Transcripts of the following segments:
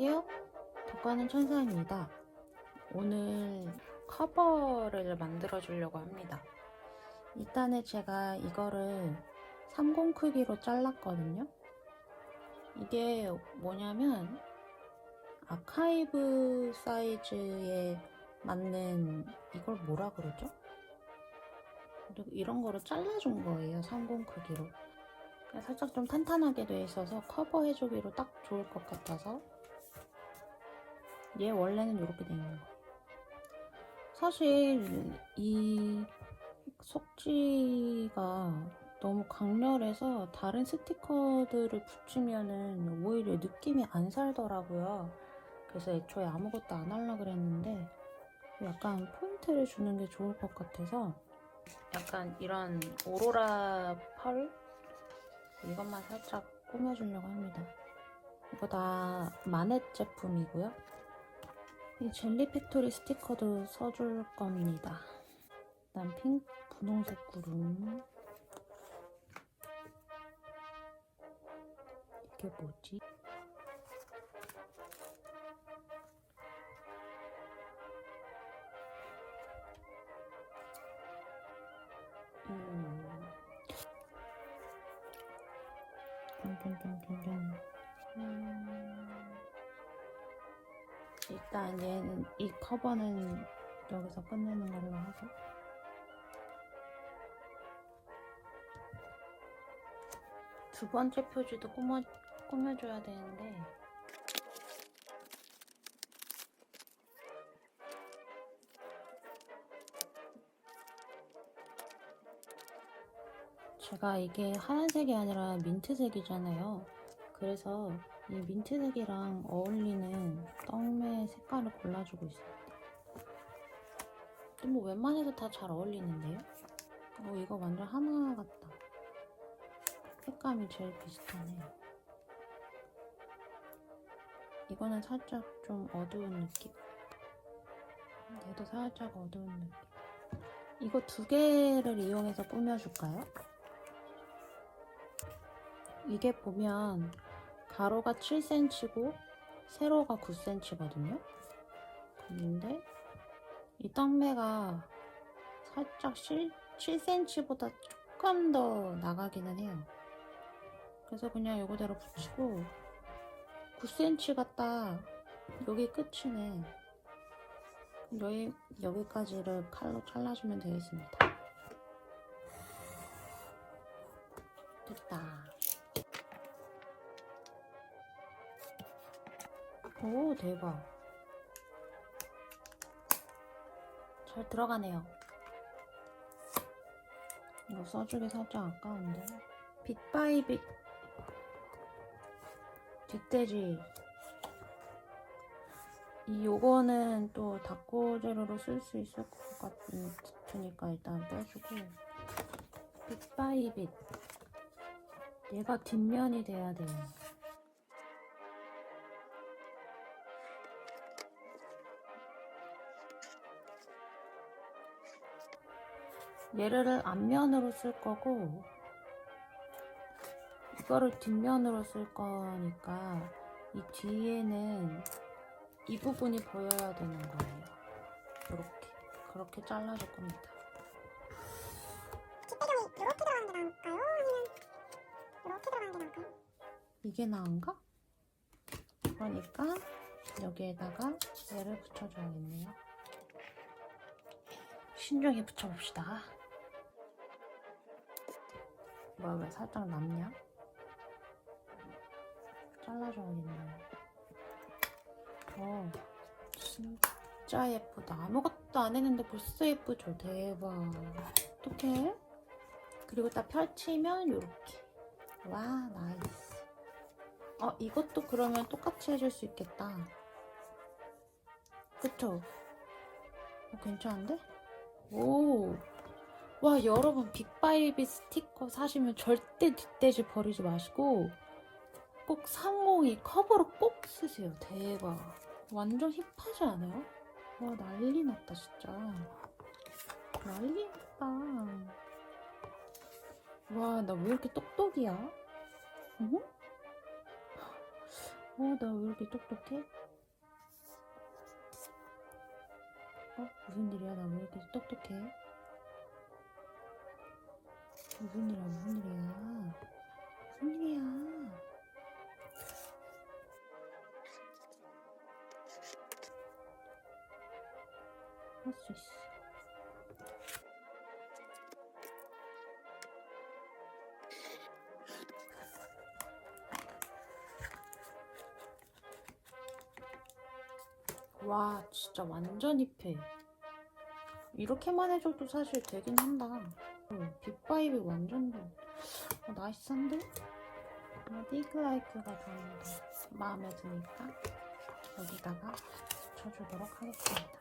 안녕하세요. 덕가는 천사입니다. 오늘 커버를 만들어 주려고 합니다. 일단은 제가 이거를 30 크기로 잘랐거든요. 이게 뭐냐면 아카이브 사이즈에 맞는 이걸 뭐라 그러죠? 이런 거로 잘라준 거예요. 30 크기로. 살짝 좀 탄탄하게 돼 있어서 커버해주기로 딱 좋을 것 같아서 얘 원래는 이렇게 돼 있는 거. 사실 이 속지가 너무 강렬해서 다른 스티커들을 붙이면은 오히려 느낌이 안 살더라고요. 그래서 애초에 아무것도 안 하려고 그랬는데 약간 포인트를 주는 게 좋을 것 같아서 약간 이런 오로라 펄 이것만 살짝 꾸며주려고 합니다. 이거 다 마넷 제품이고요. 이 젤리 팩토리 스티커도 써줄 겁니다. 일단 핑 분홍색 구름 이게 뭐지? 음. 짠짠짠짠짠. 음. 일단 얘는 이 커버는 여기서 끝내는 걸로 하고. 두 번째 표지도 꾸며, 꾸며줘야 되는데. 제가 이게 하얀색이 아니라 민트색이잖아요. 그래서 이 민트색이랑 어울리는 떡메 색깔을 골라주고 있습니다. 근데 뭐 웬만해서 다 잘 어울리는데요? 어, 이거 완전 하나 같다. 색감이 제일 비슷하네요. 이거는 살짝 좀 어두운 느낌. 얘도 살짝 어두운 느낌. 이거 두 개를 이용해서 꾸며줄까요? 이게 보면 가로가 7cm고 세로가 9cm거든요. 근데 이 떡매가 살짝 7cm보다 조금 더 나가기는 해요. 그래서 그냥 이거대로 붙이고 9cm가 딱 여기 끝이네. 여기, 여기까지를 칼로 잘라주면 되겠습니다. 됐다. 오, 대박. 잘 들어가네요. 이거 써주기 살짝 아까운데. 빅바이빅 뒷돼지. 이 요거는 또 닭고 재료로 쓸 수 있을 것 같으니까 일단 빼주고. 빅바이빅. 얘가 뒷면이 돼야 돼요. 얘를 앞면으로 쓸 거고 이거를 뒷면으로 쓸 거니까 이 뒤에는 이 부분이 보여야 되는 거예요. 이렇게 그렇게 잘라줄 겁니다. 뒷배경이 이렇게 들어가는 게 나을까요? 아니면 이렇게 들어가는 게 나을까요? 이게 나은가? 그러니까 여기에다가 얘를 붙여줘야겠네요. 신중히 붙여봅시다. 뭐야 왜 살짝 남냐? 잘라줘야겠네. 어, 진짜 예쁘다. 아무것도 안 했는데 벌써 예쁘죠? 대박. 어떡해? 그리고 딱 펼치면 이렇게. 와, 나이스. 어, 이것도 그러면 똑같이 해줄 수 있겠다. 그쵸? 어, 괜찮은데? 오. 와, 여러분, 빅바이비 스티커 사시면 절대 뒷돼지 버리지 마시고, 꼭 상공이 커버로 꼭 쓰세요. 대박. 완전 힙하지 않아요? 와, 난리 났다, 진짜. 난리 났다. 와, 나 왜 이렇게 똑똑이야? 어? 어, 나 왜 이렇게 똑똑해? 어? 무슨 일이야? 나 왜 이렇게 똑똑해? 일이야? 무슨 일이야? 무슨 일이야? 할 수 있어. 와, 진짜 완전 힙해. 이렇게만 해줘도 사실 되긴 한다. 어, 빅바이브 완전 어, 나이스한데? 어, 디그라이크가 좋은데 마음에 드니까 여기다가 붙여주도록 하겠습니다.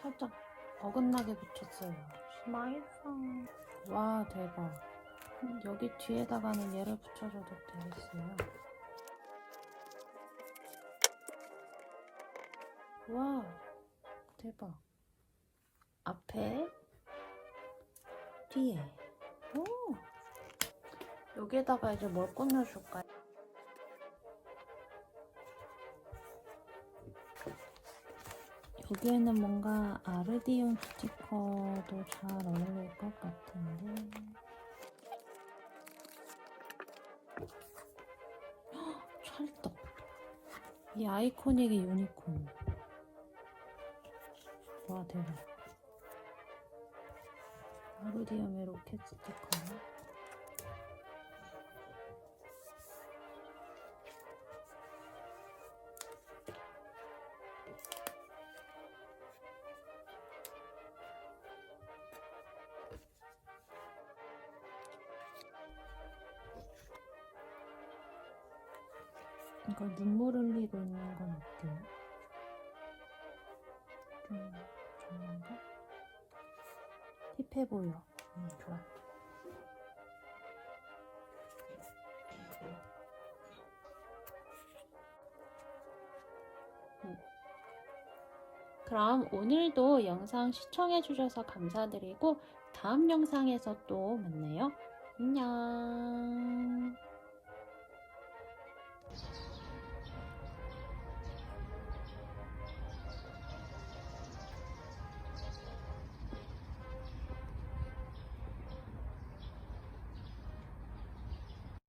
살짝 어긋나게 붙였어요. 스마일성. 와, 대박. 음, 여기 뒤에다가는 얘를 붙여줘도 되겠어요. 와, 대박. 앞에, 뒤에. 오! 여기에다가 이제 뭘 꾸며줄까요? 여기에는 뭔가 아르디움 스티커도 잘 어울릴 것 같은데. 헉, 찰떡. 이 아이코닉의 유니콘. 와, 대박. 아르디움의 로켓 스티커. 이거 눈물 흘리고 있는 건 어때요? 좀 좋은가? 힙해 보여. 음, 좋아. 음. 그럼 오늘도 영상 시청해 주셔서 감사드리고 다음 영상에서 또 만나요. 안녕.